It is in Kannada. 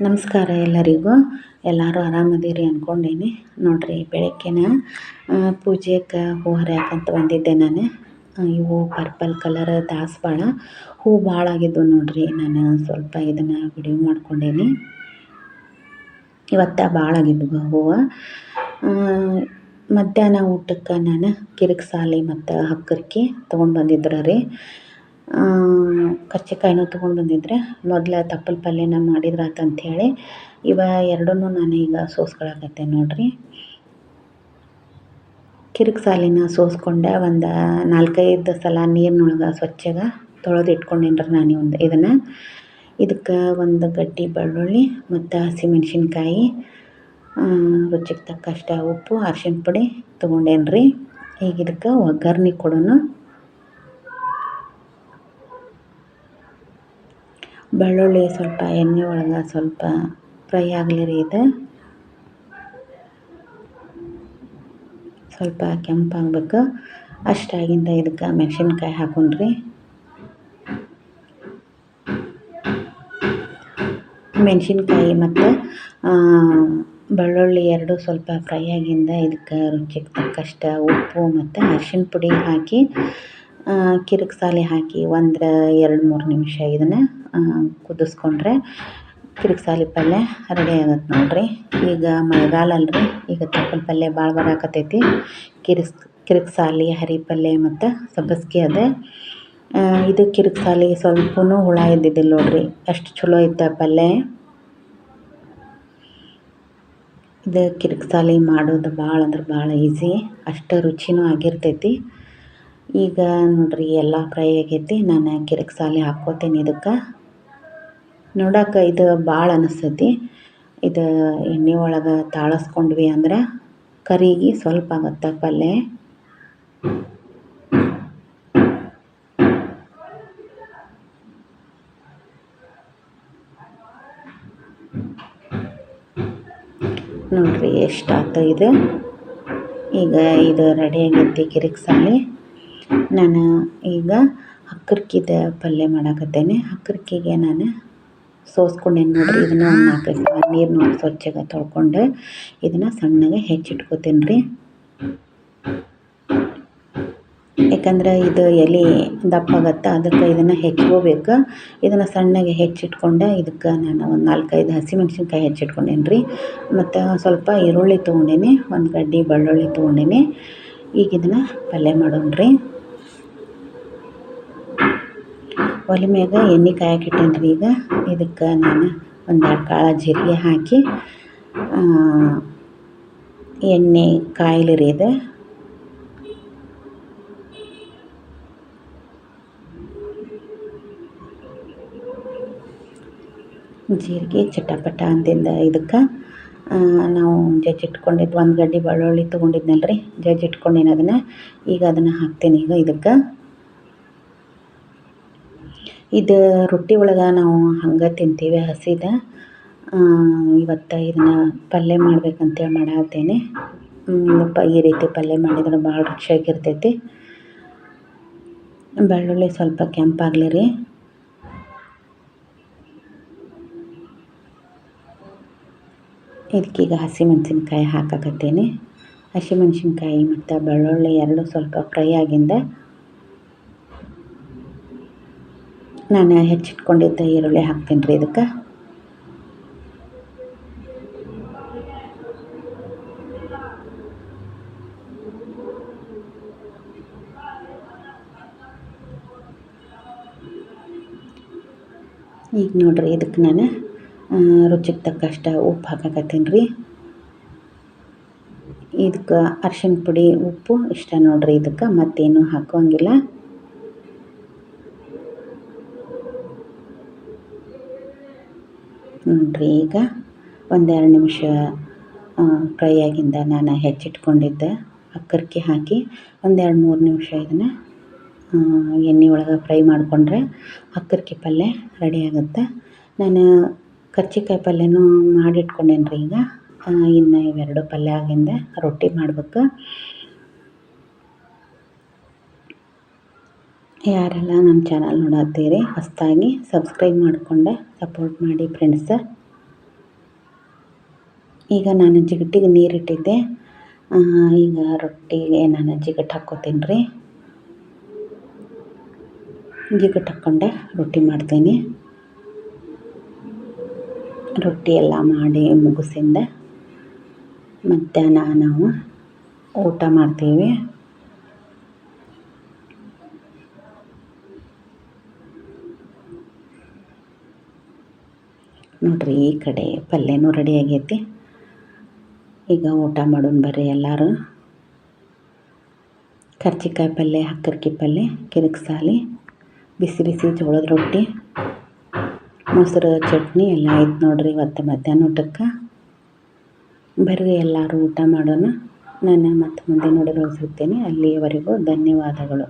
ನಮಸ್ಕಾರ ಎಲ್ಲರಿಗೂ. ಎಲ್ಲರೂ ಆರಾಮದೀರಿ ಅಂದ್ಕೊಂಡೀನಿ ನೋಡಿರಿ, ಬೆಳಗ್ಗೆನ ಪೂಜೆಗೆ ಹೂ ಹರಿಯಾಕಂತ ಬಂದಿದ್ದೆ ನಾನು. ಇವು ಪರ್ಪಲ್ ಕಲರ್ ದಾಸವಾಳ. ಹೂ ಭಾಳ ಆಗಿದ್ವು ನೋಡಿರಿ. ನಾನು ಸ್ವಲ್ಪ ಇದನ್ನು ವಿಡಿಯೋ ಮಾಡ್ಕೊಂಡೇನಿ. ಇವತ್ತ ಭಾಳ ಆಗಿದ್ವು ಹೂವು. ಮಧ್ಯಾಹ್ನ ಊಟಕ್ಕೆ ನಾನು ಕಿರಿಕ್ ಸಾಲಿ ಮತ್ತು ಹಕ್ಕರ್ಕಿ ತೊಗೊಂಡು ಬಂದಿದ್ರು ರೀ. ಕರ್ಚಿಕಾಯಿನೂ ತೊಗೊಂಡು ಬಂದಿದ್ರೆ ಮೊದಲು ತಪ್ಪಲು ಪಲ್ಯನ ಮಾಡಿದ್ರಾತು ಅಂಥೇಳಿ ಇವ ಎರಡನ್ನೂ ನಾನು ಈಗ ಸೋಸ್ಕೊಳಕತ್ತೆ ನೋಡಿರಿ. ಕಿರಿಕ್ ಸಾಲಿನ ಸೋಸ್ಕೊಂಡೆ ಒಂದು ನಾಲ್ಕೈದು ಸಲ ನೀರಿನೊಳಗೆ ಸ್ವಚ್ಛಗೆ ತೊಳೆದು ಇಟ್ಕೊಂಡಿನ್ರಿ ನಾನು ಒಂದು ಇದನ್ನು. ಇದಕ್ಕೆ ಒಂದು ಗಡ್ಡಿ ಬೆಳ್ಳುಳ್ಳಿ ಮತ್ತು ಹಸಿಮೆಣ್ಸಿನ್ಕಾಯಿ ರುಚಿಗೆ ತಕ್ಕಷ್ಟು ಉಪ್ಪು, ಅರ್ಶಿನ ಪುಡಿ ತೊಗೊಂಡೇನಿ ರೀ ಈಗ ಇದಕ್ಕೆ ಒಗ್ಗರ್ಣೆ ಕೊಡೋಣ. ಬೆಳ್ಳುಳ್ಳಿ ಸ್ವಲ್ಪ, ಎಣ್ಣೆ ಒಳಗೆ ಸ್ವಲ್ಪ ಫ್ರೈ ಆಗಲಿ ರೀ ಇದು. ಸ್ವಲ್ಪ ಕೆಂಪಾಗಬೇಕು ಅಷ್ಟಾಗಿಂದ ಇದಕ್ಕೆ ಮೆಣಸಿನ್ಕಾಯಿ ಹಾಕೊಂಡ್ರಿ. ಮೆಣಸಿನ್ಕಾಯಿ ಮತ್ತು ಬೆಳ್ಳುಳ್ಳಿ ಎರಡು ಸ್ವಲ್ಪ ಫ್ರೈ ಆಗಿಂದ ಇದಕ್ಕೆ ರುಚಿಗೆ ತಕ್ಕಷ್ಟು ಉಪ್ಪು ಮತ್ತು ಅರ್ಶಿಣ ಪುಡಿ ಹಾಕಿ ಕಿರಿಕ್ ಸಾಲಿ ಹಾಕಿ ಒಂದು ಎರಡು ಮೂರು ನಿಮಿಷ ಇದನ್ನು ಕುದಿಸ್ಕೊಂಡ್ರೆ ಕಿರಿಕ್ಸಾಲಿ ಪಲ್ಯ ರೆಡಿ ಆಗತ್ತೆ ನೋಡಿರಿ. ಈಗ ಮಳೆಗಾಲ ಅಲ್ರಿ, ಈಗ ತಪ್ಪಲ ಪಲ್ಯ ಭಾಳ ಬರಾಕತ್ತೈತಿ ಕಿರಿಸ್ ಕಿರಿಕ್ಸಾಲಿ ಹರಿ ಪಲ್ಯ ಮತ್ತು ಸಬ್ಬಸ್ಗೆ ಅದ. ಇದು ಕಿರಿಕ್ಸಾಲಿ ಸ್ವಲ್ಪನೂ ಹುಳ ಇದ್ದಿದ್ದಿಲ್ಲ ನೋಡಿರಿ. ಅಷ್ಟು ಚಲೋ ಇತ್ತ ಪಲ್ಯ. ಇದು ಕಿರಿಕ್ಸಾಲಿ ಮಾಡೋದು ಭಾಳ ಅಂದ್ರೆ ಭಾಳ ಈಸಿ. ಅಷ್ಟು ರುಚಿನೂ ಆಗಿರ್ತೈತಿ. ಈಗ ನೋಡ್ರಿ ಎಲ್ಲ ಫ್ರೈ ಆಗೈತಿ, ನಾನು ಕಿರಿಕ್ಸಾಲಿ ಹಾಕ್ಕೋತೀನಿ ಇದಕ್ಕೆ. ನೋಡಕ್ಕೆ ಇದು ಭಾಳ ಅನಿಸ್ತೈತಿ. ಇದು ಎಣ್ಣೆ ಒಳಗೆ ತಾಳಸ್ಕೊಂಡ್ವಿ ಅಂದ್ರೆ ಕರಿಗೆ ಸ್ವಲ್ಪ ಆಗುತ್ತೆ ಪಲ್ಯ ನೋಡ್ರಿ ಎಷ್ಟಾಯ್ತು ಇದು. ಈಗ ಇದು ರೆಡಿ ಆಗೈತಿ ಕಿರಿಕ್ಸಾಲಿ ನಾನು ಈಗ ಹಕ್ಕರ್ಕಿದ ಪಲ್ಯ ಮಾಡಾಕತ್ತೇನೆ. ಹಕ್ಕರ್ಕಿಗೆ ನಾನು ಸೋಸ್ಕೊಂಡೇನು ನೋಡಿರಿ, ಇದನ್ನು ಒಂದು ನಾಲ್ಕೈದು ನೀರು ನೀರಿನೊಳಗೆ ಸ್ವಚ್ಛಗೆ ತೊಳ್ಕೊಂಡು ಇದನ್ನು ಸಣ್ಣಗೆ ಹೆಚ್ಚಿಟ್ಕೋತೀನಿ ರೀ ಯಾಕಂದ್ರೆ ಇದು ಎಲೆ ದಪ್ಪ ಆಗತ್ತೆ, ಅದಕ್ಕೆ ಇದನ್ನು ಹೆಚ್ಕೋಬೇಕು ಇದನ್ನು ಸಣ್ಣಗೆ ಹೆಚ್ಚಿಟ್ಕೊಂಡು ಇದಕ್ಕೆ ನಾನು ಒಂದು ನಾಲ್ಕೈದು ಹಸಿಮೆಣ್ಸಿನ್ಕಾಯಿ ಹೆಚ್ಚಿಟ್ಕೊಂಡೇನಿ ರೀ ಮತ್ತು ಸ್ವಲ್ಪ ಈರುಳ್ಳಿ ತೊಗೊಂಡೇನಿ, ಒಂದು ಗಡ್ಡೆ ಬೆಳ್ಳುಳ್ಳಿ ತೊಗೊಂಡೇನಿ. ಈಗ ಇದನ್ನು ಪಲ್ಯ ಮಾಡೋಣ ರೀ ಒಲೆ ಮ್ಯಾಗ ಎಣ್ಣೆ ಕಾಯಕ್ಕೆ ರೀ ಈಗ. ಇದಕ್ಕೆ ನಾನು ಒಂದೆರಡು ಕಾಳು ಜೀರಿಗೆ ಹಾಕಿ ಎಣ್ಣೆ ಕಾಯಿಲಿ ರೀ ಇದು. ಜೀರಿಗೆ ಚಟಪಟ ಅಂದಿಂದ ಇದಕ್ಕೆ ನಾವು ಜಜ್ಜಿಟ್ಕೊಂಡಿದ್ದು ಒಂದು ಗಡ್ಡೆ ಬೆಳ್ಳುಳ್ಳಿ ತೊಗೊಂಡಿದ್ನಲ್ಲ ರೀ ಜಜ್ಜಿಟ್ಕೊಂಡೇನಿ ಅದನ್ನು, ಈಗ ಅದನ್ನು ಹಾಕ್ತೇನೆ ಈಗ ಇದಕ್ಕೆ. ಇದು ರೊಟ್ಟಿ ಒಳಗೆ ನಾವು ಹಂಗೆ ತಿಂತೀವಿ ಹಸಿದ. ಇವತ್ತು ಇದನ್ನು ಪಲ್ಯ ಮಾಡ್ಬೇಕಂತೇಳಿ ಮಾಡಾತ್ತೇನೆ ಪ ಈ ರೀತಿ ಪಲ್ಯ ಮಾಡಿದ್ರೆ ಭಾಳ ರುಚಿಯಾಗಿರ್ತೈತಿ. ಬೆಳ್ಳುಳ್ಳಿ ಸ್ವಲ್ಪ ಕೆಂಪಾಗಲಿ ರೀ. ಇದಕ್ಕೀಗ ಹಸಿಮೆಣ್ಸಿನ್ಕಾಯಿ ಹಾಕಕತ್ತೀನಿ. ಹಸಿಮೆಣ್ಸಿನ್ಕಾಯಿ ಮತ್ತು ಬೆಳ್ಳುಳ್ಳಿ ಎರಡು ಸ್ವಲ್ಪ ಫ್ರೈ ಆಗಿಂದ ನಾನು ಹೆಚ್ಚಿಟ್ಕೊಂಡಿದ್ದ ಈರುಳ್ಳಿ ಹಾಕ್ತೀನಿ ರೀ ಇದಕ್ಕೆ. ಈಗ ನೋಡಿರಿ ಇದಕ್ಕೆ ನಾನು ರುಚಿಗೆ ತಕ್ಕಷ್ಟು ಉಪ್ಪು ಹಾಕಕತ್ತೀನಿ ರೀ. ಇದಕ್ಕೆ ಅರ್ಶಿಣ ಪುಡಿ, ಉಪ್ಪು ಇಷ್ಟ ನೋಡಿರಿ ಇದಕ್ಕೆ, ಮತ್ತೇನು ಹಾಕೋಂಗಿಲ್ಲ ನೋಡಿರಿ, ಈಗ ಒಂದೆರಡು ನಿಮಿಷ ಫ್ರೈ ಆಗಿಂದ ನಾನು ಹೆಚ್ಚಿಟ್ಕೊಂಡಿದ್ದೆ ಅಕ್ಕರ್ಕಿ ಹಾಕಿ ಒಂದೆರಡು ಮೂರು ನಿಮಿಷ ಇದನ್ನು ಎಣ್ಣೆ ಒಳಗೆ ಫ್ರೈ ಮಾಡಿಕೊಂಡ್ರೆ ಅಕ್ಕರ್ಕಿ ಪಲ್ಯ ರೆಡಿ ಆಗುತ್ತೆ? ನಾನು ಕರ್ಚಿಕಾಯಿ ಪಲ್ಯನೂ ಮಾಡಿಟ್ಕೊಂಡೇನಿ ರೀ ಈಗ ಇನ್ನು ಇವೆರಡು ಪಲ್ಯ ಆಗಿಂದ ರೊಟ್ಟಿ ಮಾಡ್ಬೇಕು. ಯಾರೆಲ್ಲ ನಮ್ಮ ಚಾನಲ್ ನೋಡತ್ತೀರಿ, ಹೊಸ್ದಾಗಿ ಸಬ್ಸ್ಕ್ರೈಬ್ ಮಾಡಿಕೊಂಡೆ, ಸಪೋರ್ಟ್ ಮಾಡಿ ಫ್ರೆಂಡ್ಸ ಈಗ ನಾನು ಜಿಗಟಿಗೆ ನೀರಿಟ್ಟಿದ್ದೆ. ಈಗ ರೊಟ್ಟಿಗೆ ನಾನು ಜಿಗಟ್ ಹಾಕ್ಕೋತೀನಿ ರೀ ಜಿಗಟ್ ಹಾಕ್ಕೊಂಡೆ, ರೊಟ್ಟಿ ಮಾಡ್ತೀನಿ. ರೊಟ್ಟಿ ಎಲ್ಲ ಮಾಡಿ ಮುಗಿಸಿಂದ. ಮಧ್ಯಾಹ್ನ ನಾವು ಊಟ ಮಾಡ್ತೀವಿ. ನೋಡ್ರಿ ಈ ಕಡೆ ಪಲ್ಯನೂ ರೆಡಿ ಆಗೈತಿ. ಈಗ ಊಟ ಮಾಡೋಣ ಬರ್ರಿ ಎಲ್ಲರೂ. ಕರ್ಜಿಕಾಯಿ ಪಲ್ಯ, ಹಕ್ಕರ್ಕಿ ಪಲ್ಯ ಕಿರಿಕ್ಸಾಲಿ ಬಿಸಿ ಬಿಸಿ ಜೋಳದ ರೊಟ್ಟಿ, ಮೊಸರು, ಚಟ್ನಿ ಎಲ್ಲ ಆಯ್ತು ನೋಡ್ರಿ ಇವತ್ತು ಮಧ್ಯಾಹ್ನ ಊಟಕ್ಕೆ. ಬರ್ರಿ ಎಲ್ಲರೂ ಊಟ ಮಾಡೋಣ. ನಾನು ಮತ್ತೆ ಮುಂದೆ ನೋಡಿ ಸಿಗ್ತೀನಿ ಅಲ್ಲಿಯವರೆಗೂ ಧನ್ಯವಾದಗಳು.